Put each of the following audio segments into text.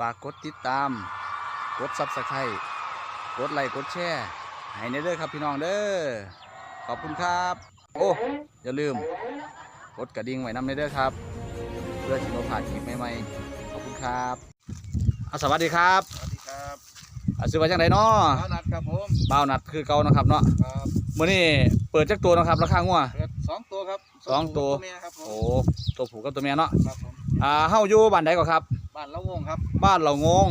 ฝากกดติดตาม กดซับสไครต์กดไลค์กดแชร์ให้ในเด้อครับพี่น้องเด้อขอบคุณครับ โอ้อย่าลืม กดกระดิ่งไว้นำในเด้อครับ เพื่อที่เราผ่านคลิปใหม่ๆขอบคุณครับอะสวัสดีครับสวัสดีครับอะซื้อมาจังไดเนาะน้านัดครับผมบ่าวนัดคือเก่านะครับเนาะครับมื้อนี้เปิดจักตัวเนาะครับราคางัวเปิดสองตัวครับสองตัวเมียครับผมโอ้ตัวผู้กับตัวเมียเนาะครับผมอ่าเฮาอยู่บ้านใดก่อนครับ บ้านละวงครับบ้านเหล่างง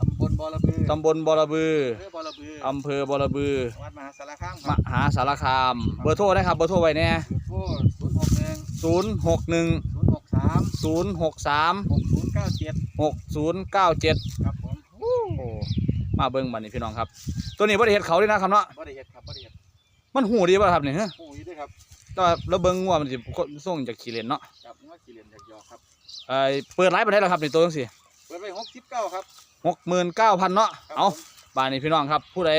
ตำบลบอระบือตำบลบอระบืออำเภอบอระบืออำเภอบอระบือ จังหวัดมหาสารคามคมรับหาสารคาม เบอร์โทรนะครับเบอร์โทรไว้แน่ยูทูบศูนย์หกหนึ่ง061 ศูนย์หกสาม063 หกศูนย์เก้าเจ็ด6097ครับผมโอ้มาเบิ่งบัดนี้พี่น้องครับ ตัวนี้บ่ได้เฮ็ดเขาด้วยนะครับเนาะบริเฮ็ดครับบริเฮ็ดมันหูดีป่ะครับนี่ฮะผู้อยู่ด้วยครับแต่ว่าแล้วเบิ่งงัวมันสิส่งจากขี้เลนเนาะ เอ่อเปิดไลฟ์ไปได้แล้วครับในตัวจังซี่เปิดไปหกสิบเก้าครับ69,000เนาะครับเอาผมบ้านนี้พี่น้องครับ ผู้ใด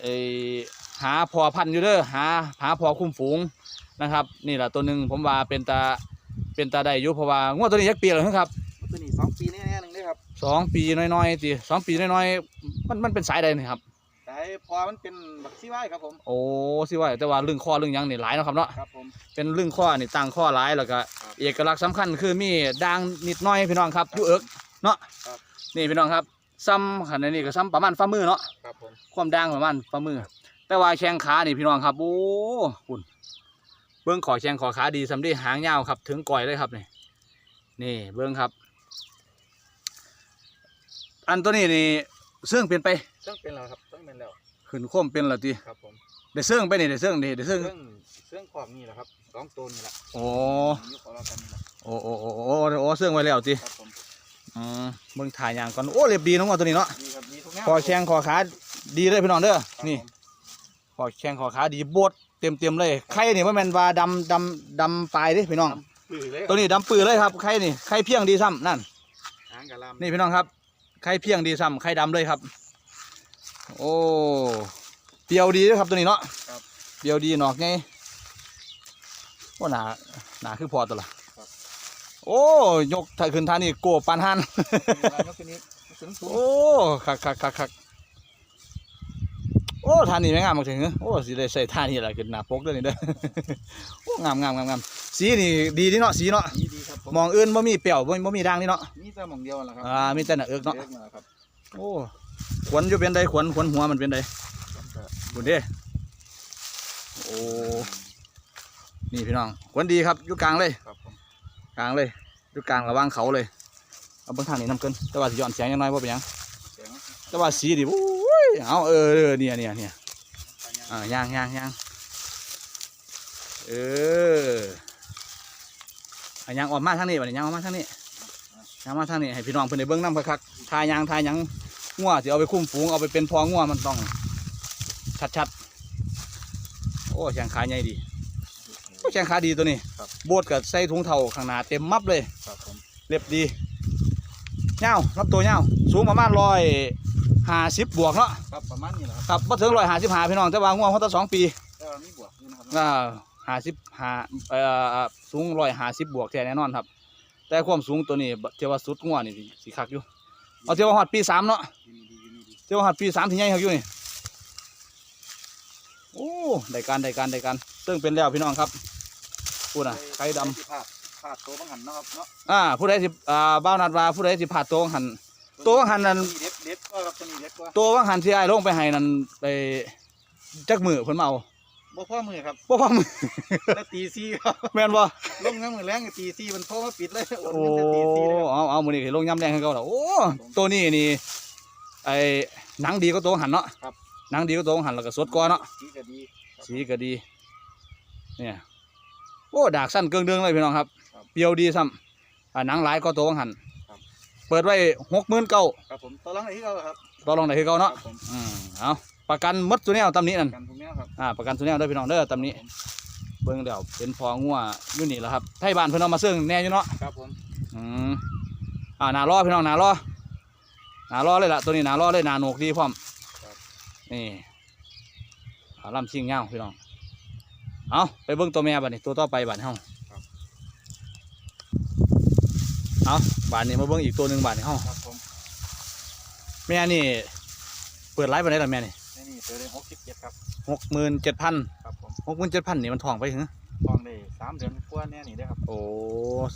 เอ่อหาพอพันธุ์อยู่เด้อหาหาพอคุ้มฝูงนะครับ นี่แหละตัวหนึงผมว่าเป็นตาเป็นตาได้อยู่เพราะว่างัวตัวนี้ยักปีแล้วครับตัวนี้สองปีแน่ๆหนึ่งเลยครับสองปีน้อยๆตีสองปีน้อยๆมันมันเป็นสายใดนี่ครับ แต่พอมันเป็นบักซี่ไว้ครับผม โอ้สิว่าแต่ว่าเรื่องข้อเรื่องหยังนี่หลายเนาะครับเนาะครับผม เป็นเรื่องข้อนี่ตั้งข้อหลายแล้วก็ครับเอกลักษณ์สำคัญคือมีด่างนิดหน้อยพี่น้องครับอยู่เอิกเนาะครับ นี่พี่น้องครับซ้ำขนาดนี้ก็ซ้ำประมาณฝ่ามือเนาะครับผม ความด่างประมาณฝ่ามือ แต่ว่าแข้งขานี่พี่น้องครับโอ้คุณเบื้องขอแข้งขอขาดีสำดีหางยาวครับ ถึงก่อยเลยครับนี่นี่เบื้องครับ อันตัวนี้นี่ เสื่องเปลี่ยนไปต้องเป็นแล้วครับต้องเป็นแล้วขึ้นโคมเป็นและตีครับผมได้เสื่องไปนี่ได้เสื่องนี่ได้เสื่องเครื่องเครื่องความนี่แหละครับสองตัวนี่แหละโอ้อยุคของเรากันนี่แหละโอ้โอ้โอ้โอ้โอ้เสื่องไว้แล้วตีครับผมอืมเบิ่งถ่ายอย่างก่อนโอ้เรียบดีน้องว่าตัวนี้เนาะดีครับดีทุกแนวคอแข้งคอขาดีเลยพี่น้องเด้อครับนี่ผมคอแข้งคอขาดีโบดเต็มเต็มๆเลยไข่นี่ว่าแมนว่าดำดำดำปลายเดิพี่น้องปื้อเลยตัวนี้ดำปื้อเลยครับไข่นี่ไข่เพียงดีซ้ำนั่นหางกะลำนี่พี่น้องครับ ไข่เพียงดีซ้ำไข่ดำเลยครับ โอ้เปรียวดีด้วยครับตัวนี้เนาะเปรียวดีหนอกไงว่าหนาหนาคือพอตัวละโอ้ยกถ่ายขึ้นท่านี่โกบปานหันมีอะไรก็คือนี้สูงสูง โอ้คักคักคักคักโอ้ท่านี่ไม่งามมากถึงโอ้สิได้ใส่ท่านี่แหละขึ้นหน้าปกเด้อนี่เด้อโอ้งามงามงามงามสีนี่ดีนี่เนาะสีเนาะดีดีครับผมมองอื่นบ่มีเปรี้ยวบ่บ่มีด่างนี่เนาะมีแต่หมองเดียวแหละครับอ่ามีแต่หน้าเอิกเนาะเอิกมาครับโอ้ขวนอยู่เป็นใดขวนขวนหัวมันเป็นใดบุญเด้โอ้นี่พี่น้องขวนดีครับอยู่กลางเลยครับผมกลางเลยอยู่กลางระหว่างเขาเลยเอาเบิ่งทางนี้นํเกินแต่ว่าสิย้อนแสงยังน้อยบ่เป็นหยังเสียง แต่ว่าสีดิโอ้ยเอาเออเออเนี่ยเนี่ยเนี่ยอ่าย่างย่างย่างเอออะย่างออกมาทางนี้บัดนี้ย่างออกมาทางนี้ย่างมาทางนี้ให้พี่น้องเพิ่นได้เบิ่งนำคักๆทายางทายหยังงัวสิเอาไปคุ้มฝูงเอาไปเป็นพองัวมันต้องชัดๆโอ้แข้งขาใหญ่ดีโอ้แข้งขาดีตัวนี้โบดกับใส่ถุงเท้าข้างหน้าเต็มมับเลยครับผมเรียบดีเงาวรับตัวเงาวสูงประมาณร้อย ห้าสิบบวกเนาะครับประมาณนี้แหละครับครับมาถึงร้อยห้าสิบห้าพี่น้องแต่ว่าง่วงเขาตั้งสองปีแต่ว่ามีบวกอยู่นะครับอ่าห้าสิบห้าเอ่อสูงร้อยห้าสิบบวกแท้แน่นอนครับ แต่ความสูงตัวนี้เทว่าสุดง่วงนี่สิคักอยู่เอาเทว่าฮอดปีสามเนาะดีดีดีดีเทว่าฮอดปีสามที่ใหญ่ครับอยู่นี่โอ้ได้การได้การได้การซึ่งเป็นแล้วพี่น้องครับพูดน่ะไข่ดพลาดพลาดตัวบังหันเนาะครับเนาะำอ่าผู้ใดสิอ่าบ้าวนัดว่าผู้ใดสิผ่าตัวหันตัวบังหันนั่น เด็ดเด็ดก็ครับตัวนี้เด็ดกว่าตัวบังหันที่ไอ้ายลงไปให้นั่นไปจักมือเพิ่นมาเอาบ่พ่อมือครับบ่พอมือ แล้วตีซี่ครับแม่นบ่ลงน้ำมือแรงก็ตีซี่มันโทรมาปิดเลยโอนโอ้เงินจะตีซี่เลยครับเอาเอามือนี่ลงย้ำแดงให้เขาแล้วโอ้ตัวนี้นี่ไอ้หนังดีก็ตัวหันเนาะครับหนังดีก็ตัวหันแล้วก็สดกว่าเนาะสีก็ดีครับ สีก็ดีเนี่ยโอ้ดากสั้นเกิงเดืองเลยพี่น้องครับ ครับ เปรียวดีซ้ำอ่าหนังหลายก็ตัวหันครับ เปิดไว้หกหมื่นเก้าครับผมตัวหลังไหนที่เราครับต่อรองได้คือเก่าครัเนาะบผมอืมเอาประกันหมดตัวแนวตำนี้นั่นกันพวกเนี้ยครับอ่าประกันตัวแนวเด้อพี่น้องเด้อตำนี้ครับผมเบิ่งเดี๋ยวเป็นพองัวอยู่นี่แหละครับไทยบ้านเพิ่นเอามาซึ่งแน่อยู่เนาะครับผมอืมอ่าหนารอพี่น้องหนารอหนารอเลยล่ะตัวนี้หนารอเลยหนาโหนกดีพร้อมนี่ขาลำซิ่งเงาวพี่น้องเอาไปเบิ้งตัวแม่บัดนี้ตัวต่อไปบัดนี้เฮา เอาบัดนี้มาเบิ้งอีกตัวหนึ่งบัดนี้เฮาครับผมอแม่นี่ เปิดไลฟ์ไปได้หรอแม่นี่นี่นี่ตัวเลยหกสิบเจ็ดครับหกหมื่นเจ็ดพันครับผมหกหมื่นเจ็ดพันนี่มันทองไปถึงทองได้สามเดือนกว่าแน่นี่เด้อครับ โอ้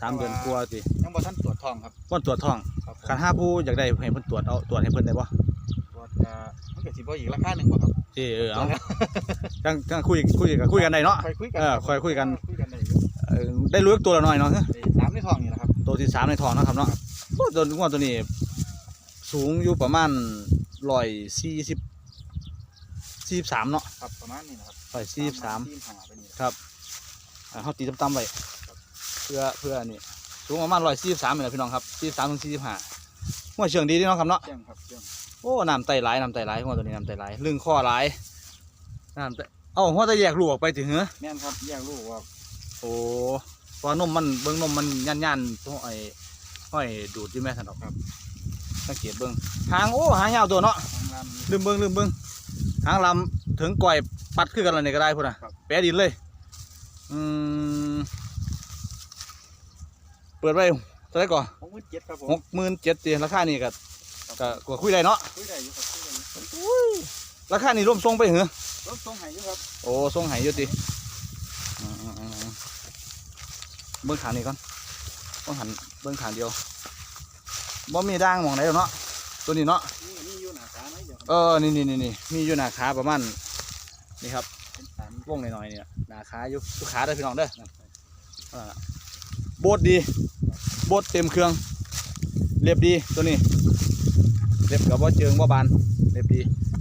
สามเดือนกว่าสิยังบ่ทันตรวจทองครับว่นตรวจทองครับผมคันห้าผู้อยากได้ให้เพิ่นตรวจเอาตรวจให้เพิ่นได้บ่ตรวจก็มันก็สิบ่อีกราคาหนึ่งบ่ครับเออเออเอาจังจังคุยคุยกันคุยกันได้เนาะค่อยคุยกันเออค่อยคุยกัน คุยกันได้อยู่เออได้รู้ตัวละหน่อยเนาะ ได้สามในทองนี่แหละครับ ตัวที่สามในทองเนาะครับเนาะโอ้ตัวงวดตัวนี้ สูงอยู่ประมาณร้อยสี่สิบสี่สิบสามเนาะครับประมาณนี้นะครับร้อยสี่สิบสามสี่สิบห้าไปนี่ครับอ่าเขาตีต่ำๆไว้เพื่อเพื่อนี่สูงประมาณร้อยสี่สิบสามเลยพี่น้องครับสี่สิบสามถึงสี่สิบห้าหัวเชืองดีเดีเนาะครับเนาะเจียงครับเจียงโอ้น้ำไตไหลายน้ำไตไหลายหัวตัวนี้น้ำไตไหลายลึงข้อไหลายน้ำไตเอ้าหัวจะแยกลูกออกไปถึงเหรอแม่นครับแยกลูกว่าโอ้ เพราะว่านมมันเบิ้งนมมันยันยันๆตัวไอ้ห้อยดูดอยู่แม่สันดอกครับสังเกตเบิ้งหางโอ้หางยาวตัวเนาะทางลานลืมเบิ้งลืมเบิ้งหางลำถึงก่อยปัดขึ้นกันอะไรก็ได้พุ่นน่ะครับแปะดินเลยอืมเปิดไว้เท่าไหรก่อนหกหมื่นเจ็ดครับผมหกหมื่นเจ็ดตีราคานี่ก็ก็ก็คุยได้เนาะคุยได้อยู่ครับคุยได้อยู่ราคานี่ร่วมทรงไปเหรอรถส่งให้อยู่ครับโอ้ทรงใหายอยู่ติอืมอืมอืมอืม เบิ้งขางนี่ก่อนเบิ้งหันเบิ้งขางเดียวบ่มีด่างหมองไหนหรอกเนาะตัวนี้เนาะนี่นี่อยู่หน้าตาไหมเดี๋ยวเออนี่นี่นี่นี่มีอยู่หน้าขาประมาณนี่ครับเป็นสามวงหน่อยๆเนี่ยหน้าขาอยู่ทุกขาเด้อพี่น้องเด้อนั่นล่ะโบดดีโบดเต็มเครื่องเรียบดีตัวนี้เรียบกับว่าเจิงว่าบานเรียบดี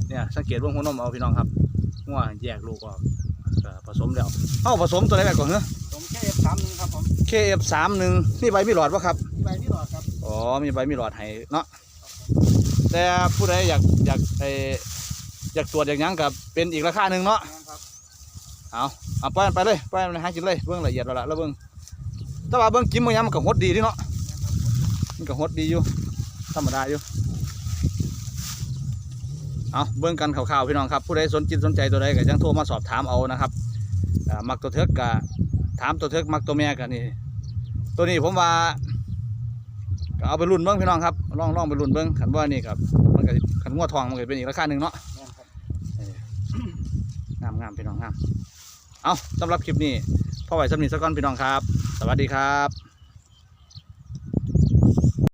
เนี่ยสังเกตวงหัวนมเอาพี่น้องครับงัวแยกลูกออก ก็ผสมแล้วเอ้าผสมตัวไหนแบบก่อนเหรอผมแค่เอฟสามหนึ่งครับผม KF สามหนึ่งนี่ใบมีหลอดวะครับใบนี่หรอครับอ๋อ มีใบมีหลอดให้เนาะ แต่ผู้ใดอยากอยากไออยากตรวจอยากหยังกับเป็นอีกราคาหนึ่งเนาะ แม่นครับเอาเอาไปไปเลยไปหากินเลยเบื้องละเอียดแล้วล่ะแล้วเบื้องแต่ว่าเบื้องกินบางอย่างมันก็หดดีที่เนาะมันก็หดดีอยู่ธรรมดาอยู่ เอาเบื้องกันข่าวๆพี่น้องครับผู้ใดสนจิตสนใจตัวใดก็จังโทรมาสอบถามเอานะครับอ่ามักตัวเทิกกะถามตัวเทิกมักตัวแม่กันนี่ตัวนี้ผมว่าก็เอาไปรุ่นเบิ้งพี่น้องครับลองลองไปรุ่นเบิ้งขันว่านี่ครับมันก็ขันงัวทองมันก็เป็นอีกราคาหนึ่งเนาะแม่นครับงามงามพี่น้องงามเอาสำหรับคลิปนี้พ่อไหวสำนีสกอนพี่น้องครับ สวัสดีครับ